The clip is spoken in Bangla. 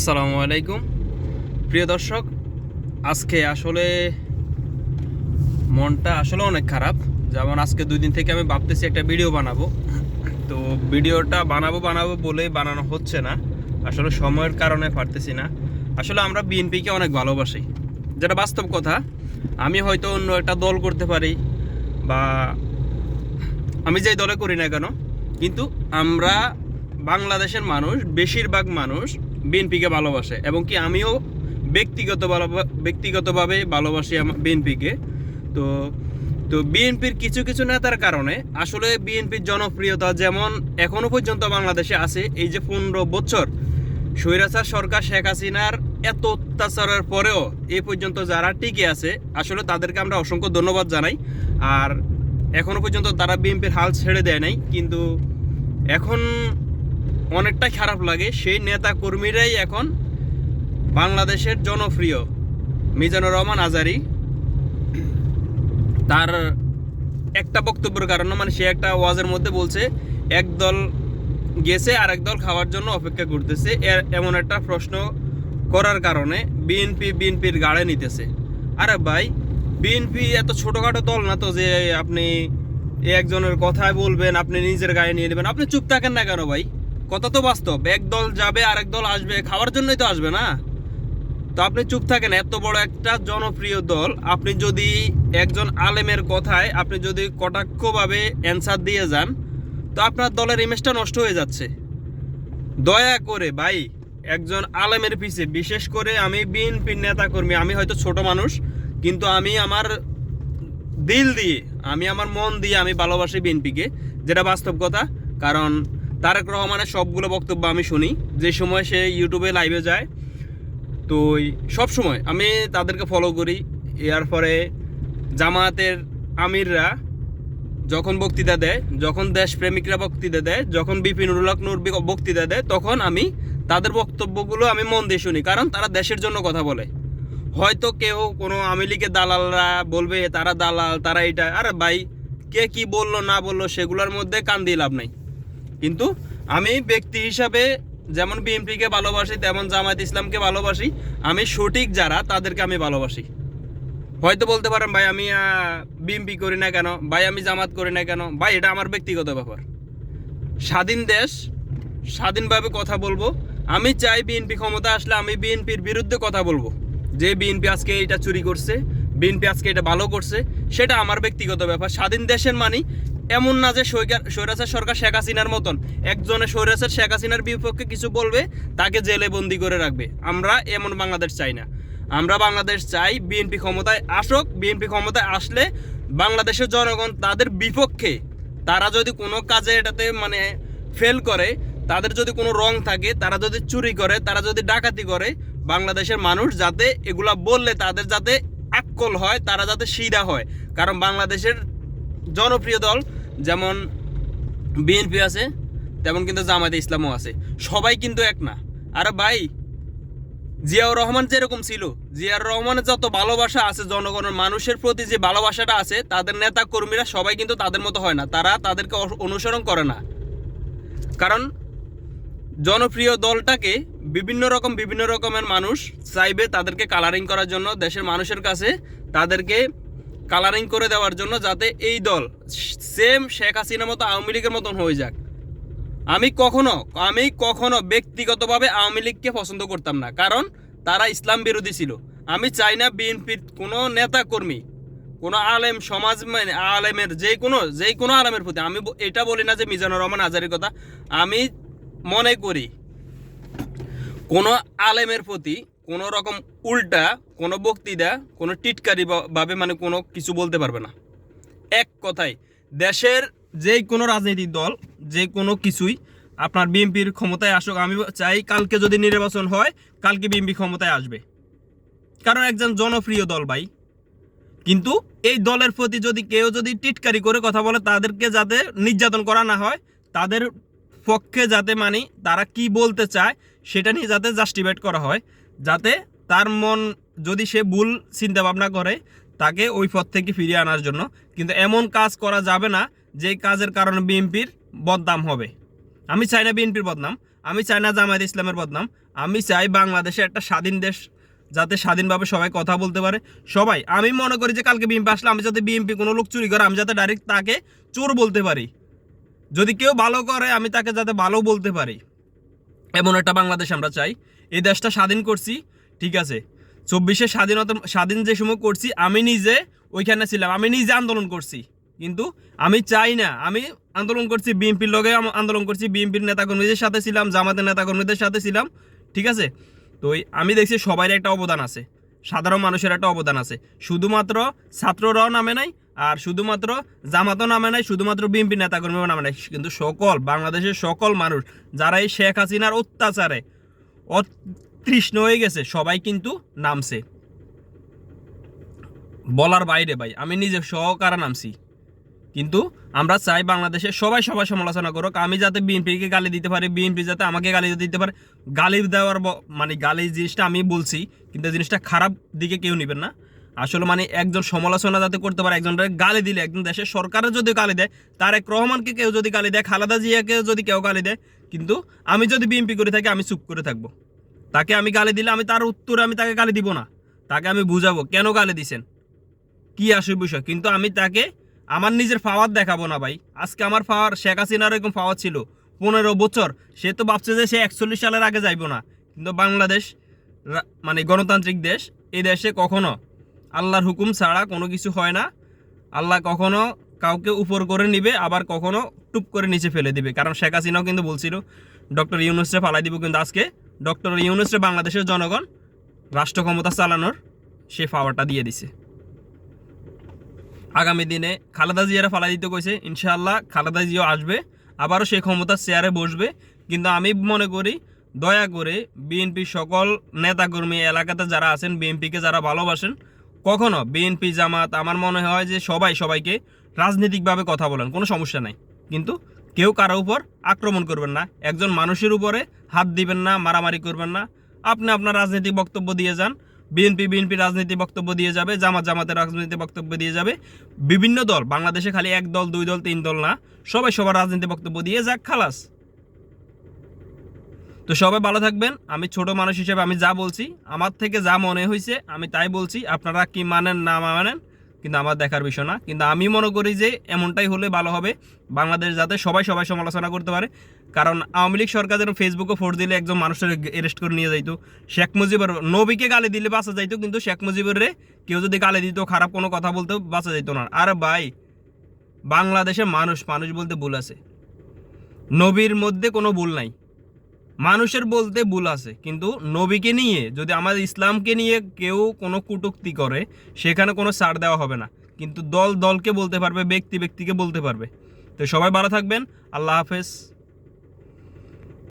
আসসালামু আলাইকুম। প্রিয় দর্শক, আজকে আসলে মনটা আসলে অনেক খারাপ। যেমন আজকে দুই দিন থেকে আমি ভাবতেছি একটা ভিডিও বানাবো। তো ভিডিওটা বানাবো বানাবো বলে বানানো হচ্ছে না। আসলে সময়ের কারণে পারতেছি না। আসলে আমরা বিএনপিকে অনেক ভালোবাসি। যেটা বাস্তব কথা, আমি হয়তো অন্য একটা দল করতে পারি বা আমি যেই দলে করি না কেন, কিন্তু আমরা বাংলাদেশের মানুষ, বেশিরভাগ মানুষ বিএনপিকে ভালোবাসে এবং কি আমিও ব্যক্তিগত ব্যক্তিগতভাবে ভালোবাসি বিএনপিকে। তো তো বিএনপির কিছু কিছু নেতার কারণে আসলে বিএনপির জনপ্রিয়তা যেমন এখনও পর্যন্ত বাংলাদেশে আছে, এই যে পনেরো বছর স্বৈরাচার সরকার শেখ হাসিনার এত অত্যাচারের পরেও এ পর্যন্ত যারা টিকে আছে, আসলে তাদেরকে আমরা অসংখ্য ধন্যবাদ জানাই। আর এখনও পর্যন্ত তারা বিএনপির হাল ছেড়ে দেয় নাই, কিন্তু এখন অনেকটাই খারাপ লাগে। সেই নেতা কর্মীরাই এখন বাংলাদেশের জনপ্রিয়, মিজানুর রহমান আজারি। তার একটা বক্তব্যের কারণে মানে সে একটা ওয়াজের মধ্যে বলছে, এক দল গেছে আর এক দল খাওয়ার জন্য অপেক্ষা করতেছে। এমন একটা প্রশ্ন করার কারণে বিএনপি বিএনপির গাড়ে নিতেছে। আরে ভাই, বিএনপি এত ছোটোখাটো দল না তো যে আপনি একজনের কথায় বলবেন, আপনি নিজের গায়ে নিয়ে নেবেন? আপনি চুপ থাকেন না কেন ভাই? কথা তো বাস্তব। এক দল যাবে, আরেক দল আসবে। খাওয়ার জন্যই তো আসবে না। তো আপনি চুপ থাকেন, এত বড় একটা জনপ্রিয় দল। আপনি যদি একজন আলেমের কথায়, আপনি যদি কটাক্ষভাবে অ্যান্সার দিয়ে যান, তো আপনার দলের ইমেজটা নষ্ট হয়ে যাচ্ছে। দয়া করে ভাই, একজন আলেমের পিছে, বিশেষ করে আমি বিএনপির নেতা কর্মী আমি হয়তো ছোট মানুষ, কিন্তু আমি আমার দিল দিয়ে, আমি আমার মন দিয়ে আমি ভালোবাসি বিএনপিকে, যেটা বাস্তব কথা। কারণ তারেক রহমানের সবগুলো বক্তব্য আমি শুনি। যে সময় সে ইউটিউবে লাইভে যায়, তো সব সময় আমি তাদেরকে ফলো করি। এর পরে জামায়াতের আমিররা যখন বক্তৃতা দেয়, যখন দেশপ্রেমিকরা বক্তৃতা দেয়, যখন বিপিন হক নূর বি- বক্তৃতা দেয়, তখন আমি তাদের বক্তব্যগুলো আমি মন দিয়ে শুনি, কারণ তারা দেশের জন্য কথা বলে। হয়তো কেউ কোনো লীগের দালালরা বলবে তারা দালাল, তারা এটা। আরে ভাই, কে কি বলল, না বলল, সেগুলোর মধ্যে কান দিয়ে লাভ নাই। কিন্তু আমি ব্যক্তি হিসাবে যেমন বিএনপিকে ভালোবাসি, তেমন জামায়াত ইসলামকে ভালোবাসি। আমি সঠিক যারা, তাদেরকে আমি ভালোবাসি। হয়তো বলতে পারেন, ভাই, আমি বিএমপি করি না কেন? ভাই, আমি জামাত করি না কেন? ভাই, এটা আমার ব্যক্তিগত ব্যাপার। স্বাধীন দেশ, স্বাধীনভাবে কথা বলব। আমি চাই বিএনপি ক্ষমতা আসলে আমি বিএনপির বিরুদ্ধে কথা বলব। যে বিএনপি আজকে এটা চুরি করছে, বিএনপি আজকে এটা ভালো করছে, সেটা আমার ব্যক্তিগত ব্যাপার। স্বাধীন দেশের মানি এমন না যে স্বৈরাচার সরকার শেখ হাসিনার মতন। একজনে স্বৈরাচার শেখ হাসিনার বিপক্ষে কিছু বলবে, তাকে জেলে বন্দি করে রাখবে। আমরা এমন বাংলাদেশ চাই না। আমরা বাংলাদেশ চাই বিএনপি ক্ষমতায় আসুক, বিএনপি ক্ষমতায় আসলে বাংলাদেশের জনগণ তাদের বিপক্ষে, তারা যদি কোনো কাজে এটাতে মানে ফেল করে, তাদের যদি কোনো রং থাকে, তারা যদি চুরি করে, তারা যদি ডাকাতি করে, বাংলাদেশের মানুষ যাতে এগুলা বললে, তাদের যাতে আক্কল হয়, তারা যাতে সিধা হয়। কারণ বাংলাদেশের জনপ্রিয় দল যেমন বিএনপি আছে, তেমন কিন্তু জামায়াতে ইসলামও আছে। সবাই কিন্তু এক না। আরে ভাই, জিয়াউর রহমান যেরকম ছিল, জিয়াউর রহমানের যত ভালোবাসা আছে জনগণের, মানুষের প্রতি যে ভালোবাসাটা আছে, তাদের নেতা কর্মীরা সবাই কিন্তু তাদের মতো হয় না। তারা তাদেরকে অনুসরণ করে না। কারণ জনপ্রিয় দলটাকে বিভিন্ন রকম, বিভিন্ন রকমের মানুষ চাইবে তাদেরকে কালারিং করার জন্য। দেশের মানুষের কাছে তাদেরকে কালারিং করে দেওয়ার জন্য যাতে এই দল সেম শেখ হাসিনার মতো আওয়ামী লীগের মতন হয়ে যাক। আমি কখনো আমি কখনো ব্যক্তিগতভাবে আওয়ামী লীগকে পছন্দ করতাম না, কারণ তারা ইসলাম বিরোধী ছিল। আমি চাই না বিএনপির কোনো নেতা কর্মী কোনো আলেম সমাজ মানে আলেমের যে কোনো যে কোনো আলেমের প্রতি, আমি এটা বলি না যে মিজানুর রহমান আজারির কথা, আমি মনে করি কোনো আলেমের প্রতি কোনো রকম উল্টা, কোনো বক্তৃতা, কোনো টিটকারি ভাবে মানে কোনো কিছু বলতে পারবে না। এক কথায়, দেশের যে কোনো রাজনৈতিক দল যে কোনো কিছুই আপনার বিএনপির ক্ষমতায় আসুক। আমি চাই কালকে যদি নির্বাচন হয়, কালকে বিএনপি ক্ষমতায় আসবে। কারণ একজন জনপ্রিয় দল ভাই। কিন্তু এই দলের প্রতি যদি কেউ যদি টিটকারি করে কথা বলে, তাদেরকে যাতে নির্যাতন করা না হয়, তাদের পক্ষে যাতে মানে তারা কি বলতে চায়, সেটা নিয়ে যাতে জাস্টিফাইড করা হয়। যাতে তার মন যদি সে ভুল চিন্তা ভাবনা করে, তাকে ওই পথ থেকে ফিরিয়ে আনার জন্য। কিন্তু এমন কাজ করা যাবে না যে কাজের কারণে বিএনপির বদনাম হবে। আমি চাই না বিএনপির বদনাম, আমি চাই না জামায়াত ইসলামের বদনাম, আমি চাই বাংলাদেশে একটা স্বাধীন দেশ, যাতে স্বাধীনভাবে সবাই কথা বলতে পারে। সবাই, আমি মনে করি যে কালকে বিএমপি আসলে আমি যাতে বিএমপি কোনো লোক চুরি করে, আমি যাতে ডাইরেক্ট তাকে চোর বলতে পারি। যদি কেউ ভালো করে, আমি তাকে যাতে ভালো বলতে পারি। এমন একটা বাংলাদেশ আমরা চাই। এই দেশটা স্বাধীন করছি, ঠিক আছে? চব্বিশে স্বাধীনতা, স্বাধীন যে সময় করছি, আমি নিজে ওইখানে ছিলাম। আমি নিজে আন্দোলন করছি। কিন্তু আমি চাই না, আমি আন্দোলন করছি, বিএনপির লগে আন্দোলন করছি, বিএনপির নেতাকর্মীদের সাথে ছিলাম, জামাতের নেতাকর্মীদের সাথে ছিলাম, ঠিক আছে? তো আমি দেখছি সবাই একটা অবদান আছে। সাধারণ মানুষের একটা অবদান আছে। শুধুমাত্র ছাত্ররাও নামে নাই, আর শুধুমাত্র জামাতও নামে নাই, শুধুমাত্র বিএনপি নেতাকর্মীও নামে নাই। কিন্তু সকল, বাংলাদেশের সকল মানুষ, যারা এই শেখ হাসিনার অত্যাচারে অতৃষ্ণ হয়ে গেছে, সবাই কিন্তু নামছে। বলার বাইরে ভাই, আমি নিজে সহকারে নামছি। কিন্তু আমরা চাই বাংলাদেশে সবাই সবাই সমালোচনা করুক। আমি যাতে বিএনপিকে গালি দিতে পারি, বিএনপি যাতে আমাকে গালি দিতে পারে, গালি দেওয়ার মানে গালি জিনিসটা আমি বলছি, কিন্তু জিনিসটা খারাপ দিকে কেউ নেবেন না। আসলে মানে একজন সমালোচনা যাতে করতে পারে, একজনের গালি দিলে, একজন দেশের সরকারের যদি গালি দেয়, তারেক রহমানকে কেউ যদি গালি দেয়, খালেদা জিয়াকে যদি কেউ গালি দেয়, কিন্তু আমি যদি বিএনপি করে থাকি, আমি চুপ করে থাকব। তাকে আমি গালি দিলে আমি তার উত্তরে আমি তাকে গালি দিব না। তাকে আমি বুঝাবো, কেন গালি দিছেন? কি আসে বিষয়? কিন্তু আমি তাকে, আমার নিজের পাওয়ার দেখাবো না ভাই। আজকে আমার পাওয়ার, শেখ হাসিনার এরকম পাওয়ার ছিল। পনেরো বছর, সে তো ভাবছে যে সে একচল্লিশ সালের আগে যাইবো না। কিন্তু বাংলাদেশ মানে গণতান্ত্রিক দেশ এই দেশে কখনো আল্লাহর হুকুম ছাড়া কোনো কিছু হয় না। আল্লাহ কখনো কাউকে উপর করে নিবে, আবার কখনো টুপ করে নিচে ফেলে দিবে। কারণ শেখ হাসিনাও কিন্তু বলছিল, ডক্টর ইউনুসরে ফালাই দিব কিন্তু আজকে। ডক্টর ইউনুসরে বাংলাদেশের জনগণ রাষ্ট্র ক্ষমতা চালানোর সে পাওয়ারটা দিয়ে দিছে। আগামী দিনে খালেদা জিয়ারা ফালাই দিতে কইছে, ইনশাআল্লাহ খালেদা জিয়াও আসবে, আবারও সেই ক্ষমতার চেয়ারে বসবে। কিন্তু আমি মনে করি, দয়া করে বিএনপি সকল নেতাকর্মী এলাকাতে যারা আছেন, বিএনপিকে যারা ভালোবাসেন কখনো বিএনপি জামাত, আমার মনে হয় যে সবাই সবাইকে রাজনৈতিকভাবে কথা বলেন, কোনো সমস্যা নাই। কিন্তু কেউ কারও উপর আক্রমণ করবেন না। একজন মানুষের উপরে হাত দিবেন না, মারামারি করবেন না। আপনি আপনার রাজনৈতিক বক্তব্য দিয়ে যান। বিএনপি বিএনপি রাজনীতি বক্তব্য দিয়ে যাবে, জামাত জামাতের রাজনীতি বক্তব্য দিয়ে যাবে। বিভিন্ন দল, বাংলাদেশে খালি এক দল, দুই দল, তিন দল না, সবাই সবার রাজনীতি বক্তব্য দিয়ে যাক, খালাস। তো সবাই ভালো থাকবেন। আমি ছোট মানুষ হিসেবে আমি যা বলছি, আমার থেকে যা মনে হয়েছে, আমি তাই বলছি। আপনারা কি মানেন, না মানেন, কিন্তু আমার দেখার বিষয় না। কিন্তু আমি মনে করি যে এমনটাই হলে ভালো হবে। বাংলাদেশ যাতে সবাই সবাই সমালোচনা করতে পারে। কারণ আওয়ামী লীগ সরকার যেন ফেসবুকে ফোর দিলে একজন মানুষের অ্যারেস্ট করে নিয়ে যাইতো। শেখ মুজিবের নবীকে গালি দিলে বাঁচা যাইতো, কিন্তু শেখ মুজিবের কেউ যদি গালি দিত, খারাপ কোনো কথা বলতেও বাঁচা যাইতো না। আর ভাই বাংলাদেশে মানুষ মানুষ বলতে ভুল আছে। নবীর মধ্যে কোনো ভুল নাই। মানুষের বলতে ভুল আছে, কিন্তু নবীকে নিয়ে, যদি আমাদের ইসলামকে নিয়ে কেউ কোনো কুটুক্তি করে, সেখানে কোনো সার দেওয়া হবে না। কিন্তু দল দলকে বলতে পারবে, ব্যক্তি ব্যক্তিকে বলতে পারবে। তো সবাই ভালো থাকবেন, আল্লাহ হাফেজ।